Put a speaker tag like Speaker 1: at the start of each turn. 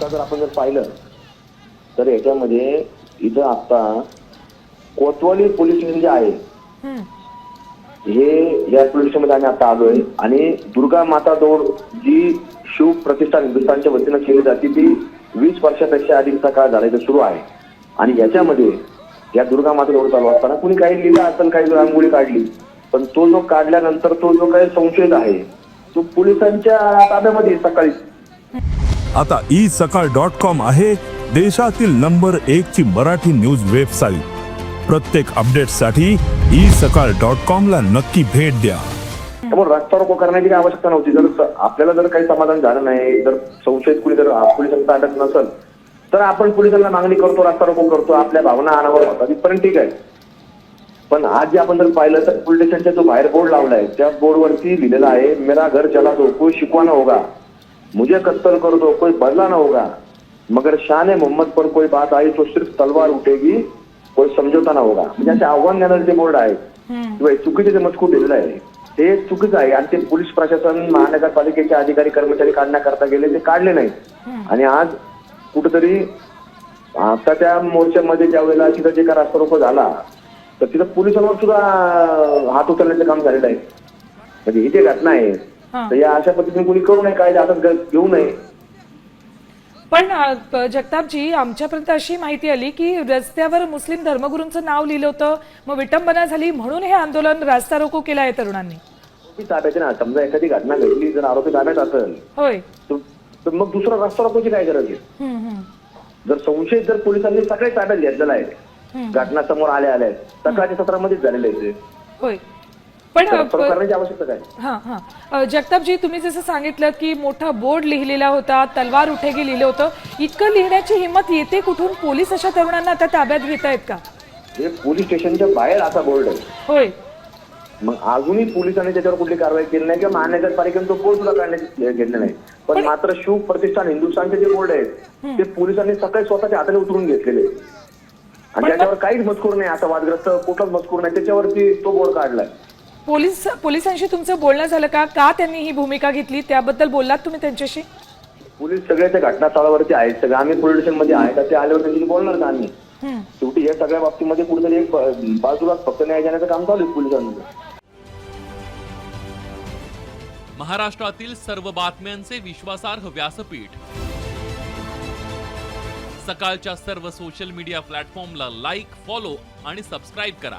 Speaker 1: आता जर आपण जर पाहिलं तर याच्यामध्ये इथं आता कोतवाली पोलीस स्टेशन जे आहे. हे या पोलीस स्टेशनमध्ये आम्ही आता आलोय. आणि दुर्गा माता दौड जी शिव प्रतिष्ठान हिंदुस्थानच्या वतीनं केली जाते ती वीस वर्षापेक्षा अधिकचा काळ झाला सुरू आहे. आणि याच्यामध्ये या दुर्गा माता दौड चालू असताना कुणी काही लिहिलं असेल काही रांगोळी काढली पण तो जो काढल्यानंतर तो जो काही संशयित आहे तो पोलिसांच्या ताब्यामध्ये सकाळी.
Speaker 2: आता ई सकाळ डॉट कॉम आहे देशातील नंबर एक ची मराठी न्यूज वेबसाईट. प्रत्येक अपडेटसाठी ई सकाळ डॉट कॉम ला नक्की भेट द्या.
Speaker 1: त्यामुळे रस्ता रोको करण्याची काही आवश्यकता नव्हती. जर आपल्याला जर काही समाधान झालं नाही जर संशयित कुणी जर पोलिसांचा अटक नसेल तर आपण पोलिसांना मागणी करतो रस्ता रोको करतो आपल्या भावना अनावर होतात. तिथपर्यंत ठीक आहे. पण आज जे आपण जर पाहिलं तर पोलीस स्टेशनचा जो बाहेर बोर्ड लावलाय त्या बोर्डवरती लिहिलेला आहे मेरा घर चला दो कोई शिकवाना होगा. मुझे कत्तल कर दो कोई बदला ना होगा। मगर शान मोहम्मद पर कोई बात आई तो सिर्फ तलवार उठेगी कोई समझौता ना होगा। म्हणजे असे आव्हान देणारे जे बोर्ड आहे
Speaker 3: हम्म.
Speaker 1: किंवा चुकीचे जे मजकूर दिलेलं आहे ते चुकीचं आहे आणि ते पोलीस प्रशासन महानगरपालिकेचे अधिकारी कर्मचारी काढण्याकरता गेले ते काढले नाही आणि आज कुठेतरी आता त्या मोर्चामध्ये ज्या वेळेला तिथं जे काय रस्ता झाला तर तिथं पोलिसांवर सुद्धा हात उचलण्याचं काम झालेलं आहे. म्हणजे ही जी घटना आहे. तर या अशा पद्धतीने कोणी करू नये कायदे घ- घेऊ नये
Speaker 3: पण जगतापजी आमच्यापर्यंत अशी माहिती आली की रस्त्यावर मुस्लिम धर्मगुरूंचं नाव लिहिलं होतं मग विटंबना झाली म्हणून हे आंदोलन रास्ता रोको केलं आहे तरुणांनी
Speaker 1: ना समजा एखादी घटना घडली जर आरोपी ताब्यात असेल
Speaker 3: होय
Speaker 1: तर- मग दुसरा रस्ता रोकोची काय गरज आहे. जर संशयित जर पोलिसांनी सगळे ताब्यात घेतलेला आहे घटना समोर आल्या आल्या आहेत. सकाळच्या सत्रामध्येच झालेले.
Speaker 3: होय पण
Speaker 1: करण्याची आवश्यकता काय?
Speaker 3: हा हा. जगतापजी तुम्ही जसं सांगितलं की मोठा बोर्ड लिहिलेला होता तलवार उठेगी लिहिलं होतं. इतकं लिहिण्याची हिंमत येते कुठून? पोलीस अशा तरुणांना आता ताब्यात घेत आहेत का?
Speaker 1: हे पोलीस स्टेशनच्या बाहेर असा बोर्ड आहे.
Speaker 3: होय.
Speaker 1: मग अजूनही पोलिसांनी त्याच्यावर कुठली कारवाई केली नाही किंवा महानगरपालिकेने तो बोर्ड सुद्धा काढण्यात घेतले नाही. पण मात्र शिव प्रतिष्ठान हिंदुस्थानचे जे बोर्ड आहेत ते पोलिसांनी सकाळी स्वतःच्या हाताने उतरून घेतलेले. आणि त्याच्यावर काहीच मजकूर नाही. आता वादग्रस्त कुठलाच मजकूर नाही. त्याच्यावरती तो बोर्ड काढलाय.
Speaker 3: पोलीस पोलिसांशी तुमचं बोलणं झालं का? का त्यांनी ही भूमिका घेतली? त्याबद्दल बोललात तुम्ही त्यांच्याशी?
Speaker 1: पोलीस सगळे त्या घटनास्थळावरती आहेत. सगळे आम्ही पोलीस स्टेशनमध्ये आहे. तर ते आल्यावर त्यांच्याशी बोलणार का आम्ही. शेवटी या सगळ्या बाबतीमध्ये कुठेतरी एक बाजूला फक्त न्याय देण्याचं काम चालू आहे पोलिसांचं
Speaker 4: महाराष्ट्रातील सर्व बातम्यांचे विश्वासार्ह व्यासपीठ. सकाळच्या सर्व सोशल मीडिया प्लॅटफॉर्मला लाईक फॉलो आणि सबस्क्राईब करा.